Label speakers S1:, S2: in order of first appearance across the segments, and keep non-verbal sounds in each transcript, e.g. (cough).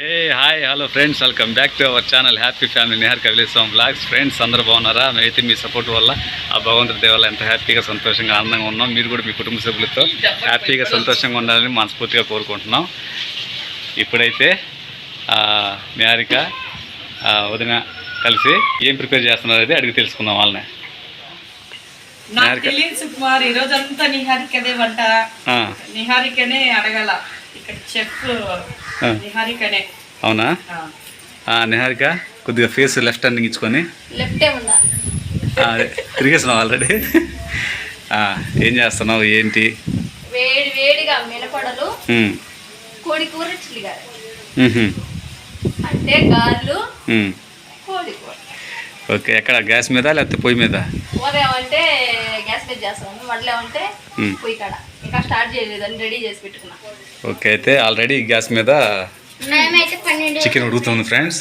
S1: Hey hi hello friends welcome back to our channel happy family Nihar Kavileswaram blogs friends అందరూ బాగున్నారా? మేమైతే మీ support వల్ల ఆ భగవంతుడి దేవ వల్ల ఎంత హ్యాపీగా సంతోషంగా ఆనందంగా ఉన్నాం. మీరు కూడా మీ కుటుంబ సభ్యులతో హ్యాపీగా సంతోషంగా ఉండాలని మనస్ఫూర్తిగా కోరుకుంటున్నాం. ఇప్పుడైతే నిహారిక వదిన కలిసి ఏం ప్రిపేర్ చేస్తున్నారు అది అడిగి తెలుసుకుందాం వాళ్ళని.
S2: సుకుమార్ నిహారికనే వంట. నిహారికనే అడగల.
S1: అవునా? నిహారిక కొద్దిగా ఫేస్ లెఫ్ట్ హ్యాండ్ ఇచ్చుకొని. తిరిగేసినావు ఆల్రెడీ? ఏం చేస్తున్నావు ఏంటి?
S3: వేడి వేడిగా మినపడలు
S1: ఉమ్,
S3: కోడి కూర చిల్లిగారు.
S1: ఉహుం,
S3: అంటే గారెలు
S1: ఉమ్.
S3: కోడి కూర.
S1: ఓకే ఎక్కడ గ్యాస్ మీద లేకపోతే పొయ్యి మీద?
S3: అంటే గ్యాస్ మీద చేస్తాను మళ్ళీ అంటే. పొయ్యి కాడ. ఇంకా స్టార్ట్ చేయలేదు అని రెడీ చేసి పెట్టుకున్నా.
S1: ఓకే అయితే ఆల్రెడీ గ్యాస్ మీద చికెన్ ఉడుకుతుంది ఫ్రెండ్స్.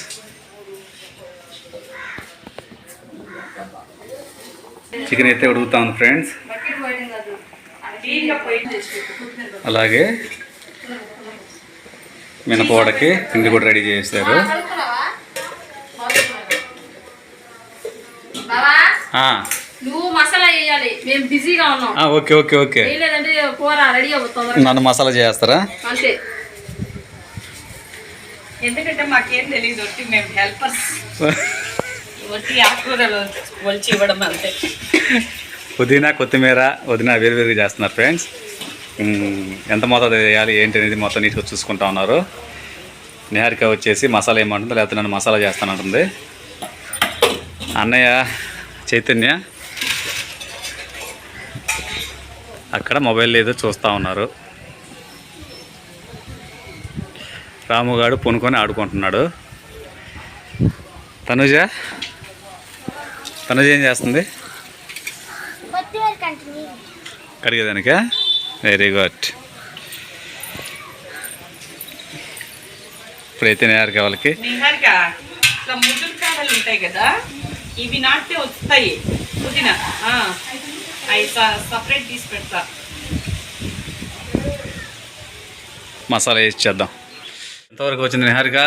S1: చికెన్ అయితే ఉడుకుతా ఉంది ఫ్రెండ్స్. అలాగే మినపవాడకి పిండి కూడా రెడీ చేశారు. ఆ,
S3: నువ్వు మసాలా వేయాలి మేము బిజీగా ఉన్నాం.
S1: ఆ, ఓకే ఓకే ఓకే.
S3: వేయలేదంటే కూర రెడీ అవుతుంది
S1: నన్ను మసాలా చేస్తారా?
S3: అంతే.
S2: ఎందుకంటే మాకేం తెలియదు ఒట్టి మేము హెల్పర్స్. ఒట్టి ఆకుకూరలు ఒలిచి ఇవ్వడం అంతే.
S1: పుదీనా కొత్తిమీర వదిన వేరు వేరుగా చేస్తున్నారు ఫ్రెండ్స్. ఎంత మోతాదు వేయాలి ఏంటి అనేది మొత్తం నీట్గా చూసుకుంటా ఉన్నారు. నిహారిక వచ్చేసి మసాలా ఏమంటుందో లేకపోతే నన్ను మసాలా చేస్తానంటుంది. అన్నయ్య చైతన్య అక్కడ మొబైల్ ఏదో చూస్తూ ఉన్నారు. రాముగాడు పొనుకొని ఆడుకుంటున్నాడు. తనుజ? తనుజ ఏం చేస్తుంది? కడిగేదానికా? వెరీ గుడ్ ఇప్పుడైతే నేరు వాళ్ళకి.
S2: ఇట్లా ముదురు కాడలు ఉంటాయి కదా ఇవి నాటితే వస్తాయి. పుదీనా. అవి సపరేట్ తీసి పెడతా.
S1: మసాలా వేసి చేద్దాం. ఎంతవరకు వచ్చింది నిహారిక?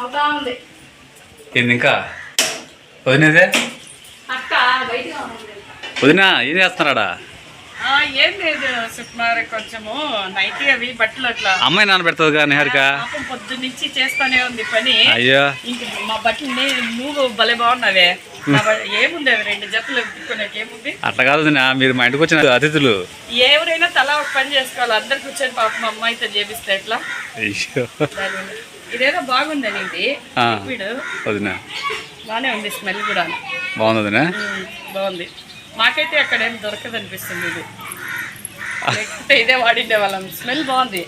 S3: అవుతా ఉంది.
S1: ఏంది ఇంకా? వదినేదే? వదినా ఏం చేస్తున్నాడా
S2: ఏం లేదు సుకుమార్ కొంచెము నైటీ అవి బట్టలు అట్లా.
S1: అమ్మాయి నానబెడుతుందిగా నిహారిక?
S2: పాపం పొద్దు నుంచి చేస్తానే ఉంది పని.
S1: అయ్యో.
S2: ఇంక మా బట్టలు నువ్వు భలే బాగున్నావే. ఏముంది అవి రెండు జతలు ఏముంది?
S1: అట్లా కాదు మీరు మా ఇంటికి వచ్చిన అతిథులు.
S2: ఎవరైనా తలా ఒక పని చేసుకోవాలి. అందరు కూర్చొని పాప మా అమ్మాయితో చేపిస్తే ఎట్లా. ఇదేదో బాగుందని ఇది బాగానే ఉంది స్మెల్ కూడా
S1: బాగుంది
S2: బాగుంది. మాకైతే అక్కడ ఏం దొరకదు అనిపిస్తుంది ఇది. లేకపోతే ఇదే వాడిండే వాళ్ళం. స్మెల్ బాగుంది.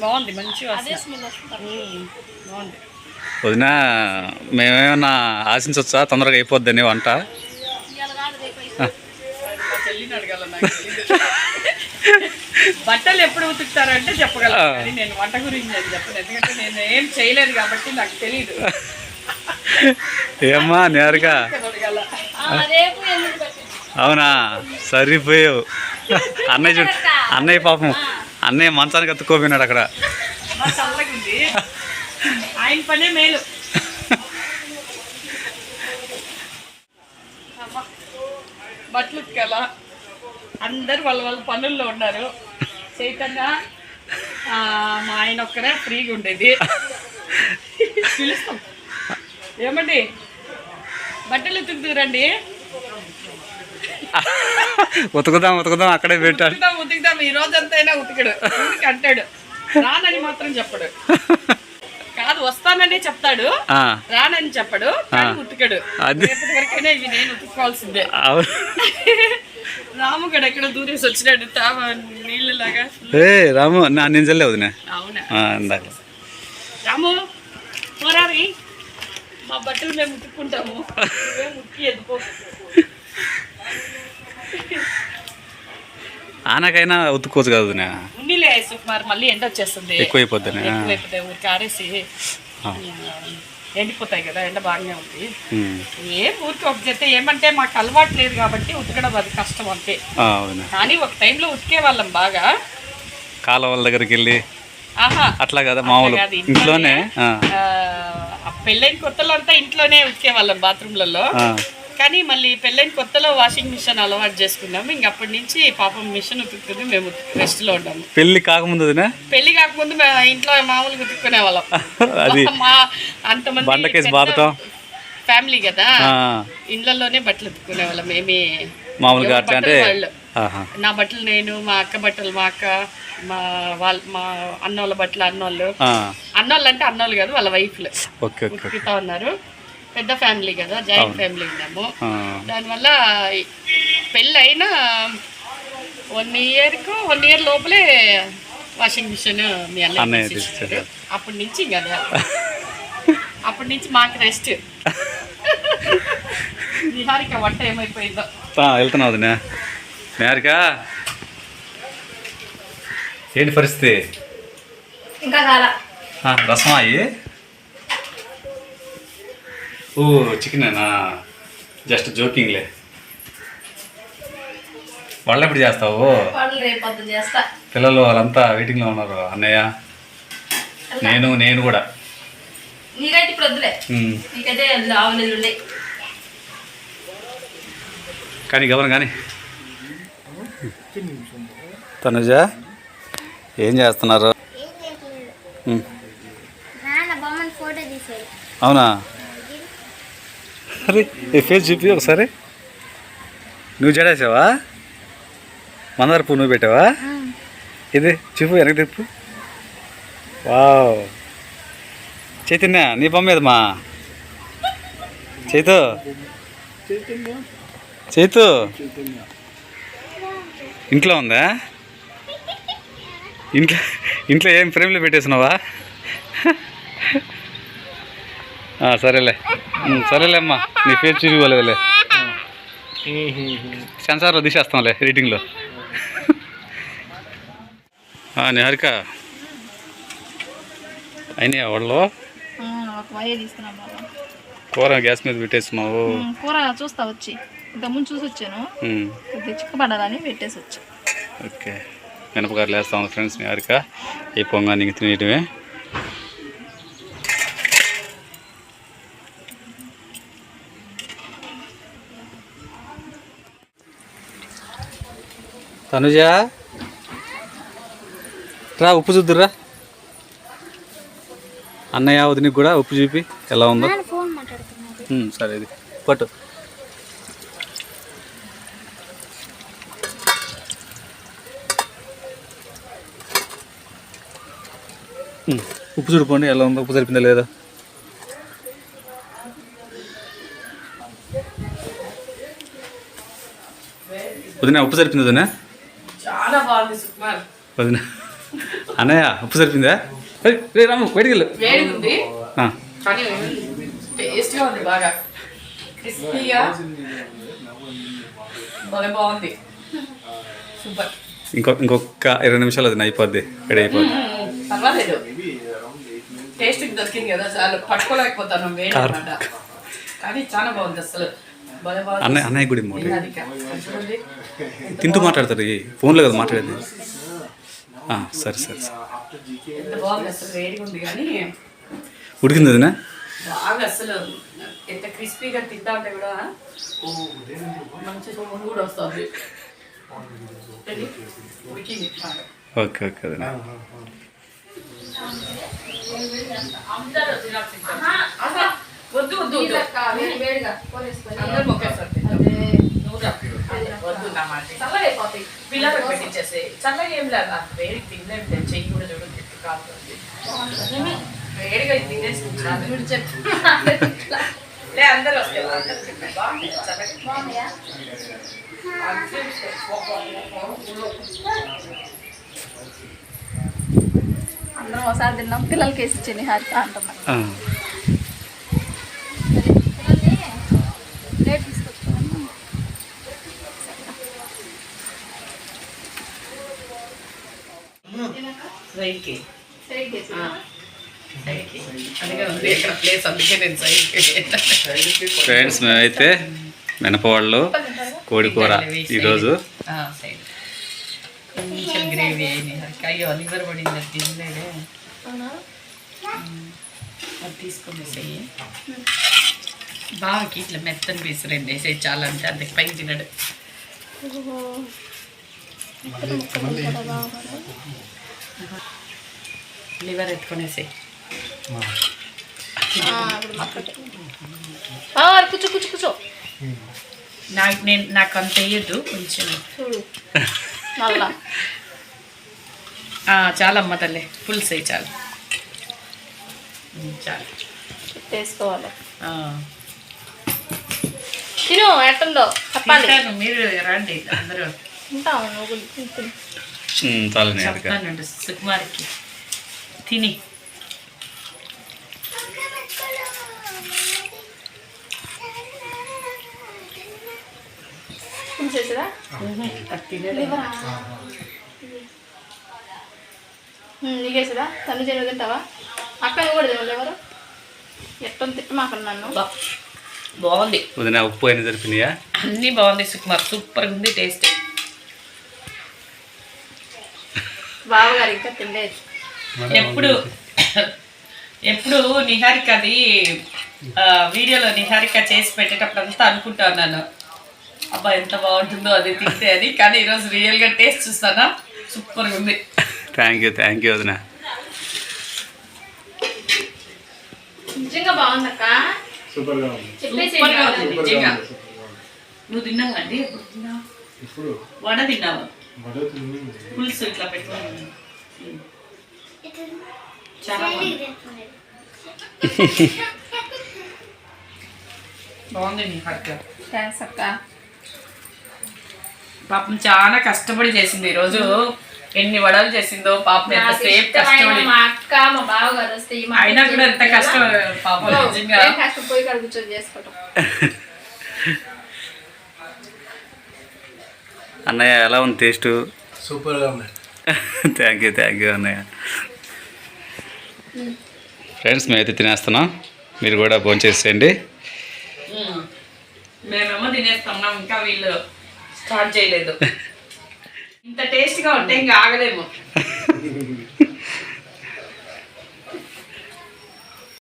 S2: బాగుంది మంచి బాగుంది.
S1: వదినా మేమేమన్నా ఆశించవచ్చా తొందరగా అయిపోద్దని వంట?
S2: అడగాల నాకు. తెలీదు. బట్టలు ఎప్పుడు ఉతుకుతారంటే చెప్పగలను
S1: ఆ.
S2: కానీ నేను వంట గురించి అది చెప్పను. ఎందుకంటే నేను ఏం చేయలేదు కాబట్టి నాకు తెలియదు
S1: ఏమ్మా నిహారిక అవునా? సరిపోయావు. అన్నయ్య చూడు అన్నయ్య పాపం అన్నయ్య మంచానికి అతుక్కోపోయినాడు అక్కడ.
S2: ఆయన పనే మేలు. బట్టలు ఉతకాల. అందరు వాళ్ళ వాళ్ళ పనుల్లో ఉన్నారు. చైతన్య మా ఆయన ఒక్కరే ఫ్రీగా ఉండేది. పిలుస్తాం. ఏమండి? బట్టలు ఉతుకుతురండి
S1: ఉతుకుదాం ఉతుకుదాం అక్కడే పెట్టాడు
S2: ఉతుకుదాం ఈ రోజంతా అయినా ఉతికడు అంటాడు. రానని మాత్రం చెప్పడు. కాదు వస్తానని చెప్తాడు. రానని చెప్పడు ఉతికడు. వరకైనా ఇవి నేను ఉతుక్కోవాల్సిందే.
S1: అవును.
S2: రాముగడు ఎక్కడ దూరేసి వచ్చినాడు. తావ నీళ్ళలాగా.
S1: ఏ రాము నా నేను చెల్లె వదినా.
S2: అవునా? రాము పోరారి. మా బట్టలు మేము ఉతుక్కుంటాము. ఉతికి ఎదుకో
S1: ఆనకైనా ఉతుక్కోవచ్చు కదా
S2: ఉన్నిలే సుకుమార్ మళ్ళీ ఎండ వచ్చేస్తుంది. ఎక్కువైపోతే ఊరికి ఆరేసి ఎండిపోతాయి కదా ఎండ బాగానే ఉంది. ఏం ఊరికి ఒక జత ఏమంటే మాకు అలవాటు లేదు కాబట్టి ఉతకడం అది కష్టం అంతే. కానీ ఒక టైంలో ఉతికే వాళ్ళం బాగా.
S1: కాలువల దగ్గరికి వెళ్ళి అట్లా కదా మామూలు. ఇంట్లోనే.
S2: పెళ్ళైన కొత్తలో అంతా ఇంట్లోనే ఉతికేవాళ్ళం బాత్రూమ్లలో. కానీ మళ్ళీ పెళ్ళైన కొత్తలో వాషింగ్ మిషన్ అలవాటు చేసుకున్నాము. ఇంక అప్పటి నుంచి పాపం మిషన్ ఉతుకుతుంది మేము రెస్ట్లో ఉన్నాము.
S1: పెళ్ళి కాకముందు?
S2: పెళ్ళి కాకముందు మేము ఇంట్లో మామూలుగా ఉతుక్కునే వాళ్ళం
S1: అది
S2: మా అంతమంది. ఫ్యామిలీ కదా.
S1: ఆ,
S2: ఇళ్ళల్లోనే బట్టలు ఉతుక్కునే వాళ్ళం ఏమి.
S1: మామూలుగా అంటే.
S2: నా బట్టలు నేను మా అక్క బట్టలు మా అక్క మా వాళ్ళ మా అన్నోళ్ళ బట్టలు అన్నోళ్ళు. అన్నోళ్ళు అంటే అన్నోళ్ళు కాదు వాళ్ళ వైఫ్లు.
S1: ఓకే ఓకే
S2: ఉతుకుతా ఉన్నారు. పెద్ద ఫ్యామిలీ కదా జాయింట్ ఫ్యామిలీ ఉన్నాము. దానివల్ల పెళ్ళి అయినా వన్ ఇయర్కు వన్ ఇయర్ లోపలే వాషింగ్ మిషన్ మీ
S1: అన్నయ్య.
S2: అప్పటి నుంచి ఇంకా అదే. అప్పటి నుంచి మాకు రెస్ట్. నిహారిక వంట ఏమైపోయిందో.
S1: ఆ, వెళ్తున్నావు నేరుగా ఏంటి పరిస్థితి?
S3: ఇంకా కాల.
S1: రసం అయ్యి ఓ చికెనేనా జస్ట్ జోకింగ్లే వాళ్ళు ఎప్పుడు చేస్తావు పిల్లలు వాళ్ళంతా వెయిటింగ్లో ఉన్నారు అన్నయ్య నేను నేను కూడా
S3: నీకైతే ఇప్పుడు వద్దులే
S1: ఉమ్.
S3: నీకైతే ఆవులు ఉండే
S1: కానీ గమనం కానీ తనుజ ఏం చేస్తున్నారు అవునా? అరే ఈ ఫేస్ చూపి ఒకసారి. నువ్వు జడేసావా? మందార పువ్వు నువ్వు పెట్టావా? ఇది చూపు వెనక్కి తిప్పు. వావ్. చైతన్య నీ బొమ్మ ఏదమ్మా? చైతు. చైతు. ఇంట్లో ఉందా? ఇంట్లో ఇంట్లో ఏం ఫ్రేమ్లో పెట్టేసినావా? సరేలే. సరేలే అమ్మా. నీ పేరు చూపివ్వలేదులే. సెన్సార్లో తీసేస్తాంలే రీడింగ్లో. నిహారిక. అయినాయా వాళ్ళు కూర గ్యాస్ మీద పెట్టేస్తున్నావు
S4: కూర చూస్తా వచ్చి. ఇంతకుముందు చూసి వచ్చాను. చిక్కబడాలని పెట్టేసి వచ్చా.
S1: ఓకే. మినపగారులు వేస్తాం ఫ్రెండ్స్ నిహారిక. ఈ పొంగా నీకు తినేయటమే. తనుజా. రా ఉప్పు చూద్దురా అన్నయ్య వదినికి కూడా ఉప్పు చూపి ఎలా ఉందో. సరే ఇది. పట్టు. ఉప్పు చూడుకోండి ఎలా ఉందో ఉప్పు సరిపోయిందా లేదా. వదిన ఉప్పు సరిపోయింది వదిన?
S2: చాలా బాగుంది సుకుమార్
S1: వదిన. అన్నయ్య ఉప్పు సరిపోయిందా? రే రాము బయటికి వెళ్ళు.
S2: ఉంది
S1: ఆ,
S2: కానీ టేస్ట్గా ఉంది బాగా. క్రిస్పీగా. భలే బాగుంది. సూపర్.
S1: ఇంకో ఇంకొక ఇరవై నిమిషాలు అది అయిపోద్ది. రెడీ అయిపోద్ది.
S2: పర్వాలేదు. టేస్ట్ దొరికింది కదా చాలు. పట్టుకోలేకపోతాను వేడి కానీ చాలా బాగుంది అసలు. భలే బాగుంది.
S1: అన్నయ్య అన్నయ్య గుడి.
S2: చూడండి
S1: తింటూ మాట్లాడతారు ఈ ఫోన్లో కదా మాట్లాడేది. ఆ, సరే సరే సరే. ఉడికింది వదినా
S2: బాగా అసలు ఎంత క్రిస్పీగా తింటా ఉంటే కూడా మంచి కూడా వస్తుంది.
S1: ఓకే ఓకే
S2: ఆహా, వద్దు వద్దు వద్దు. అందరూ.
S3: అదే.
S2: వద్దు నా మాట
S3: చల్లగా అయిపోతాయి
S2: పెట్టించేసి చల్లగా ఏం లేదు నాకు వేడి తినలేదు నేను చెయ్యి కూడా చూడు తిప్పి కాలుతుంది వేడిగా తినేసి కూర్చోాలి.
S3: చెప్పు
S2: లే అందరూ వస్తే బాగుంది చల్లగా
S4: అందరం ఒకసారి తిన్నాం పిల్లలకి వేసి ఇచ్చింది హారిక అంటున్నాం
S2: సైడ్కి. అందుకే ఉంది ఇక్కడ ప్లేస్ అందుకే నేను సైడ్కి
S1: ఫ్రెండ్స్ మేమైతే మినపవాళ్ళు కోడి కూర ఈరోజు.
S2: కొంచెం గ్రేవీ నిహారిక అయ్యో లివర్ పడింది అది తినలేడే అది తీసుకొని వేసేయి బావకి ఇట్లా మెత్తని పీసు రెండు వేసేయి చాలా అంటే అంతకు పైకి తినడు. లివర్ ఎత్తుకొని వేసేయి
S3: కూర్చో కూర్చో కూర్చో.
S2: నాకు నేను నాకు అంత వేయద్దు కొంచెం.
S3: చూడు. (laughs) మళ్ళా.
S2: చాలమ్మ తల్లి ఫుల్ సై చాలు. ఉమ్, చాలు.
S3: వేసుకోవాలి
S2: ఆ.
S3: తిను ఎట్టుందో చెప్పాలి.
S2: మీరు రండి అందరూ.
S3: ఉంటావు
S1: నిహారిక
S2: చెప్తానండి సుకుమార్కి. తిని.
S3: నీకేసేదా తను చేయను తింటావా? అక్క కూడా తినదు ఎవరు? ఎట్టని తిట్టమాకండి నన్ను.
S2: బాగుంది.
S1: వదిన ఉప్పు అయినా జరిపినాయా
S2: అన్నీ బాగుంది సుకుమార్. సూపర్గా ఉంది టేస్ట్.
S3: బావగారు ఇంకా తినలేదు.
S2: ఎప్పుడు (coughs) ఎప్పుడు నిహారిక అది ఆ, వీడియోలో నిహారిక చేసి పెట్టేటప్పుడు అంతా అనుకుంటా ఉన్నాను అబ్బా ఎంత బాగుంటుందో అది తింటే అని. కానీ ఈరోజు రియల్గా టేస్ట్ చూస్తానా? సూపర్గా ఉంది.
S1: థ్యాంక్ యూ థ్యాంక్ యూ వదిన.
S3: నిజంగా బాగుందక్క?
S5: సూపర్గా ఉంది.
S2: నిజంగా. నువ్వు తిన్నావా అండి ఎప్పుడు తిన్నావు?
S5: ఇప్పుడు
S2: వడ తిన్నావా? పులుసు ఇట్లా పెట్టుకొని చాలా బాగుంది
S3: థ్యాంక్స్ అక్క.
S2: పాపం చాలా కష్టపడి చేసింది. ఈరోజు ఎన్ని వడలు చేసిందో పాపం
S3: ఇష్టమైన
S2: కష్టపడి.
S3: మా అక్క మా బావగారు వస్తే
S2: అయినా కూడా ఎంత కష్టం పాపం నిజంగా.
S3: కూర్చొని (laughs)
S1: అన్నయ్య ఎలా ఉంది టేస్ట్?
S5: సూపర్గా ఉన్నాయి
S1: థ్యాంక్ యూ థ్యాంక్ యూ అన్నయ్య. ఫ్రెండ్స్ మేమైతే తినేస్తున్నాం. మీరు కూడా భోంచేసేయండి
S2: ఉమ్. మేమేమో తినేస్తున్నాం ఇంకా వీళ్ళు స్టార్ట్ చేయలేదు. (laughs) ఇంత టేస్ట్గా ఉంటే ఇంకా ఆగలేము. (laughs)